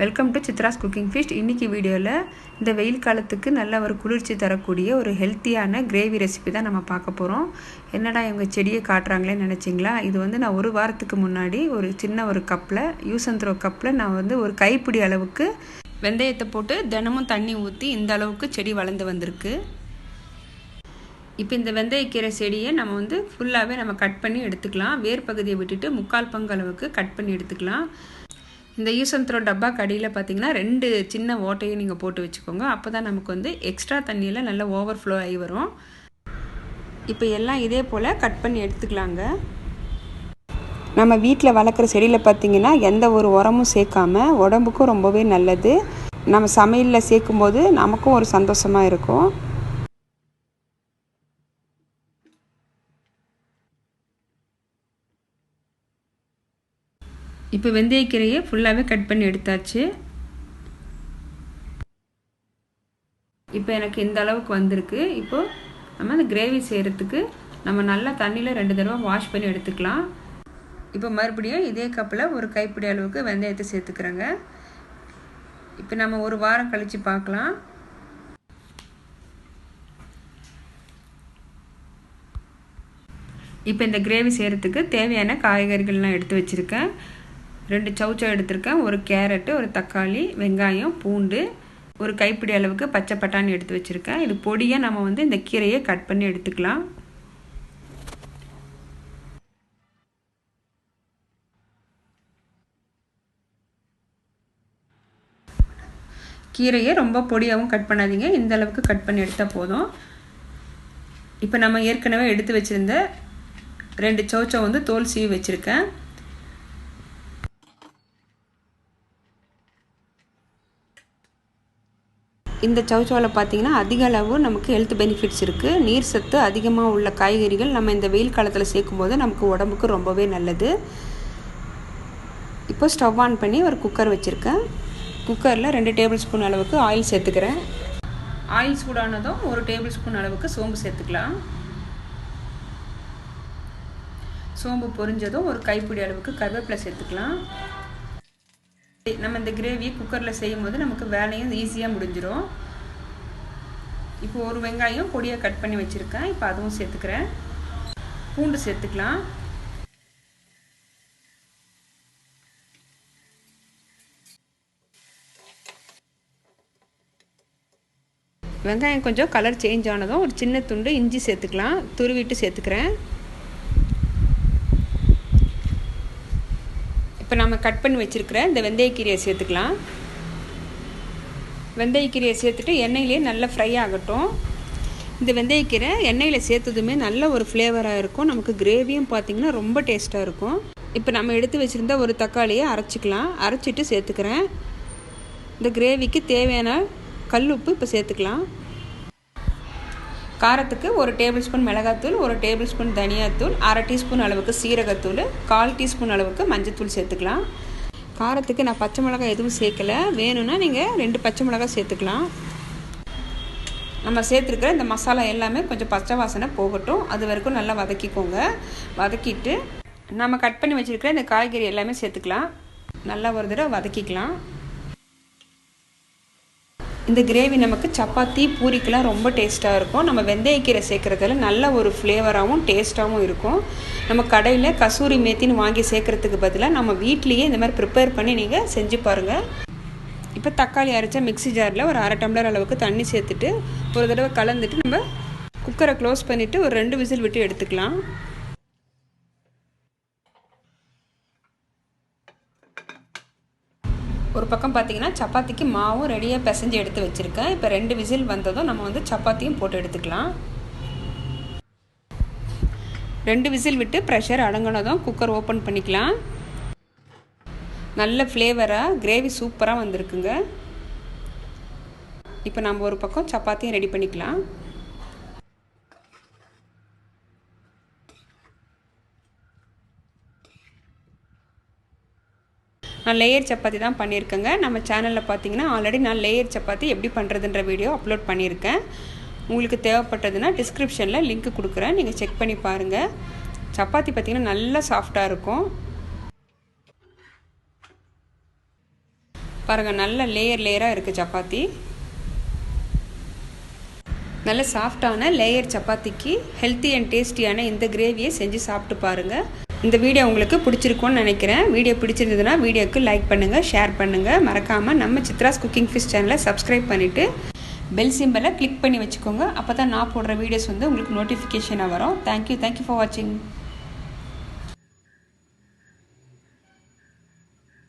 Welcome to Chitra's cooking feast இன்றைக்கி வீடியோவில் இந்த வெயில் காலத்துக்கு நல்ல ஒரு குளிர்ச்சி தரக்கூடிய ஒரு ஹெல்த்தியான கிரேவி ரெசிபி தான் நம்ம பார்க்க போகிறோம் என்னடா இவங்க செடியை காட்டுறாங்களேன்னு நினச்சிங்களா? இது வந்து நான் ஒரு வாரத்துக்கு முன்னாடி ஒரு சின்ன ஒரு கப்பில் யூஸ் அண்ட் த்ரோ கப்பில் நான் வந்து ஒரு கைப்பிடி அளவுக்கு வெந்தயத்தை போட்டு தினமும் தண்ணி ஊற்றி இந்த அளவுக்கு செடி வளர்ந்து வந்திருக்கு. இப்போ இந்த வெந்தயக்கீரை செடியை நம்ம வந்து ஃபுல்லாகவே நம்ம கட் பண்ணி எடுத்துக்கலாம். வேர் பகுதியை விட்டுட்டு முக்கால் பங்கு அளவுக்கு கட் பண்ணி எடுத்துக்கலாம். இந்த யூசந்த்ரோ டப்பா கடியில் பார்த்தீங்கன்னா ரெண்டு சின்ன ஓட்டையும் நீங்கள் போட்டு வச்சுக்கோங்க. அப்போ தான் நமக்கு வந்து எக்ஸ்ட்ரா தண்ணியில் நல்லா ஓவர் ஃப்ளோ ஆகி வரும். இப்போ எல்லாம் இதே போல் கட் பண்ணி எடுத்துக்கலாங்க. நம்ம வீட்டில் வளர்க்குற செடியில் பார்த்தீங்கன்னா எந்த ஒரு உரமும் சேர்க்காம உடம்புக்கும் ரொம்பவே நல்லது. நம்ம சமையலில் சேர்க்கும்போது நமக்கும் ஒரு சந்தோஷமாக இருக்கும். இப்போ வெந்தயக்கீரையை ஃபுல்லாகவே கட் பண்ணி எடுத்தாச்சு. இப்போ எனக்கு இந்த அளவுக்கு வந்திருக்கு. இப்போது நம்ம அந்த கிரேவி செய்கிறதுக்கு நம்ம நல்லா தண்ணியில் ரெண்டு தடவை வாஷ் பண்ணி எடுத்துக்கலாம். இப்போ மறுபடியும் இதே கப்பில் ஒரு கைப்பிடி அளவுக்கு வெந்தயத்தை சேர்த்துக்கிறேங்க. இப்போ நம்ம ஒரு வாரம் கழித்து பார்க்கலாம். இப்போ இந்த கிரேவி செய்கிறதுக்கு தேவையான காய்கறிகள்லாம் எடுத்து வச்சுருக்கேன். ரெண்டு சவுச்சம் எடுத்திருக்கேன். ஒரு கேரட்டு ஒரு தக்காளி வெங்காயம் பூண்டு ஒரு கைப்பிடி அளவுக்கு பச்சை பட்டாணி எடுத்து வச்சுருக்கேன். இது பொடியாக நம்ம வந்து இந்த கீரையை கட் பண்ணி எடுத்துக்கலாம். கீரையை ரொம்ப பொடியாகவும் கட் பண்ணாதீங்க. இந்த அளவுக்கு கட் பண்ணி எடுத்தால் போதும். இப்போ நம்ம ஏற்கனவே எடுத்து வச்சுருந்த ரெண்டு சௌச்சம் வந்து தோல் சீவி வச்சுருக்கேன். இந்த சவுச்சோவில் பார்த்தீங்கன்னா அதிக அளவு நமக்கு ஹெல்த் பெனிஃபிட்ஸ் இருக்குது நீர் சத்து அதிகமாக உள்ள காய்கறிகள் நம்ம இந்த வெயில் காலத்தில் சேர்க்கும்போது நமக்கு உடம்புக்கு ரொம்பவே நல்லது. இப்போ ஸ்டவ் ஆன் பண்ணி ஒரு குக்கர் வச்சுருக்கேன். குக்கரில் ரெண்டு டேபிள் ஸ்பூன் அளவுக்கு ஆயில் சேர்த்துக்கிறேன். ஆயில் சூடானதும் ஒரு டேபிள் ஸ்பூன் அளவுக்கு சோம்பு சேர்த்துக்கலாம். சோம்பு பொரிஞ்சதும் ஒரு கைப்பிடி அளவுக்கு கருவேப்பிலை சேர்த்துக்கலாம். நம்ம இந்த கிரேவி குக்கரில் செய்யும் போது நமக்கு வேலையும் ஈஸியாக முடிஞ்சிடும் இப்போ ஒரு வெங்காயம் பொடியாக கட் பண்ணி வச்சுருக்கேன். இப்போ அதுவும் சேர்த்துக்கிறேன். பூண்டு சேர்த்துக்கலாம். வெங்காயம் கொஞ்சம் கலர் சேஞ்ச் ஆனதும் ஒரு சின்ன துண்டு இஞ்சி சேர்த்துக்கலாம். துருவிட்டு சேர்த்துக்கிறேன். இப்போ நம்ம கட் பண்ணி வச்சுருக்கிற இந்த வெந்தயக்கீரையை சேர்த்துக்கலாம். வெந்தயக்கீரையை சேர்த்துட்டு எண்ணெயிலே நல்லா ஃப்ரை ஆகட்டும். இந்த வெந்தயக்கீரை எண்ணெயில் சேர்த்ததுமே நல்ல ஒரு ஃப்ளேவராக இருக்கும். நமக்கு கிரேவியும் பார்த்திங்கன்னா ரொம்ப டேஸ்ட்டாக இருக்கும். இப்போ நம்ம எடுத்து வச்சுருந்த ஒரு தக்காளியை அரைச்சிக்கலாம். அரைச்சிட்டு சேர்த்துக்கிறேன். இந்த கிரேவிக்கு தேவையான கல் உப்பு இப்போ சேர்த்துக்கலாம். காரத்துக்கு ஒரு டேபிள் ஸ்பூன் மிளகாத்தூள் ஒரு டேபிள் ஸ்பூன் தனியாத்தூள் அரை டீஸ்பூன் அளவுக்கு சீரகத்தூள் கால் டீஸ்பூன் அளவுக்கு மஞ்சத்தூள் சேர்த்துக்கலாம். காரத்துக்கு நான் பச்சை மிளகாய் எதுவும் சேர்க்கலை. வேணும்னா நீங்கள் ரெண்டு பச்சை மிளகாய் சேர்த்துக்கலாம். நம்ம சேர்த்துருக்கிற இந்த மசாலா எல்லாமே கொஞ்சம் பச்சை வாசனை போகட்டும். அது வரைக்கும் நல்லா வதக்கிக்கோங்க. வதக்கிட்டு நம்ம கட் பண்ணி வச்சுருக்கிற இந்த காய்கறி எல்லாமே சேர்த்துக்கலாம். நல்லா ஒரு தடவை வதக்கிக்கலாம். இந்த கிரேவி நமக்கு சப்பாத்தி பூரிக்கெலாம் ரொம்ப டேஸ்ட்டாக இருக்கும். நம்ம வெந்தயக்கீரை சேர்க்குறதுல நல்ல ஒரு ஃப்ளேவராகவும் டேஸ்ட்டாகவும் இருக்கும். நம்ம கடையில் கசூரி மேத்தின்னு வாங்கி சேர்க்குறதுக்கு பதிலாக நம்ம வீட்லேயே இந்த மாதிரி ப்ரிப்பேர் பண்ணி நீங்கள் செஞ்சு பாருங்கள் இப்போ தக்காளி அரைச்சா மிக்சி ஜாரில் ஒரு அரை டம்ளர் அளவுக்கு தண்ணி சேர்த்துட்டு ஒரு தடவை கலந்துட்டு நம்ம குக்கரை க்ளோஸ் பண்ணிவிட்டு ஒரு ரெண்டு விசில் விட்டு எடுத்துக்கலாம் ஒரு பக்கம் பார்த்தீங்கன்னா சப்பாத்திக்கு மாவும் ரெடியாக பிசைஞ்சு எடுத்து வச்சுருக்கேன். இப்போ ரெண்டு விசில் வந்ததும் நம்ம வந்து சப்பாத்தியும் போட்டு எடுத்துக்கலாம். ரெண்டு விசில் விட்டு ப்ரெஷர் அடங்கினதும் குக்கர் ஓப்பன் பண்ணிக்கலாம். நல்ல ஃப்ளேவராக கிரேவி சூப்பராக வந்திருக்குங்க. இப்போ நம்ம ஒரு பக்கம் சப்பாத்தியும் ரெடி பண்ணிக்கலாம். நான் லேயர் சப்பாத்தி தான் பண்ணியிருக்கேங்க. நம்ம சேனலில் பார்த்தீங்கன்னா ஆல்ரெடி நான் லேயர் சப்பாத்தி எப்படி பண்ணுறதுன்ற வீடியோ அப்லோட் பண்ணியிருக்கேன். உங்களுக்கு தேவைப்பட்டதுன்னா டிஸ்கிரிப்ஷனில் லிங்க் கொடுக்குறேன். நீங்கள் செக் பண்ணி பாருங்கள் சப்பாத்தி பார்த்திங்கன்னா நல்லா சாஃப்டாக இருக்கும். பாருங்கள் நல்ல லேயர் லேயராக இருக்குது சப்பாத்தி. நல்ல சாஃப்டான லேயர் சப்பாத்திக்கு ஹெல்த்தி அண்ட் டேஸ்டியான இந்த கிரேவியை செஞ்சு சாப்பிட்டு பாருங்கள் இந்த வீடியோ உங்களுக்கு பிடிச்சிருக்கும்னு நினைக்கிறேன். வீடியோ பிடிச்சிருந்ததுன்னா வீடியோக்கு லைக் பண்ணுங்கள் ஷேர் பண்ணுங்கள் மறக்காமல் நம்ம சித்ராஸ் குக்கிங் ஃபிஷ் சேனலை சப்ஸ்கிரைப் பண்ணிவிட்டு பெல் சிம்பலை கிளிக் பண்ணி வச்சுக்கோங்க. அப்போ தான் நான் போடுற வீடியோஸ் வந்து உங்களுக்கு நோட்டிஃபிகேஷனாக வரும். தேங்க்யூ தேங்க்யூ ஃபார் வாட்சிங்